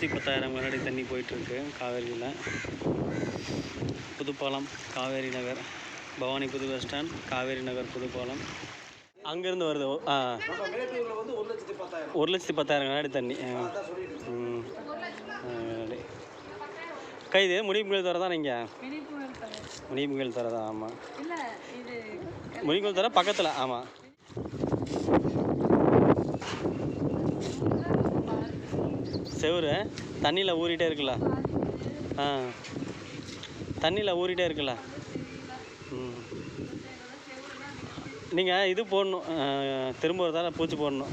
லட்சத்தி பத்தாயிரம் கனடி தண்ணி போயிட்டுருக்கு காவேரியில். புதுப்பாலம் காவேரி நகர் பவானி புது பஸ் ஸ்டாண்ட் காவேரி நகர் புதுப்பாலம். அங்கேருந்து வருது ஆ. ஒரு லட்சத்தி பத்தாயிரம் கனடி தண்ணி கைது முடிப்புகள் தர தான் நீங்கள் முடிப்புகள் தர தான் ஆமாம் முடிப்புகள் தர பக்கத்தில் ஆமாம் செவுரு தண்ணியில் ஊறிட்டே இருக்குல்ல? ஆ. தண்ணியில் ஊறிட்டே இருக்குல்ல? ம். நீங்கள் இது போடணும் திரும்ப ஒரு தடவை பூச்சி போடணும்.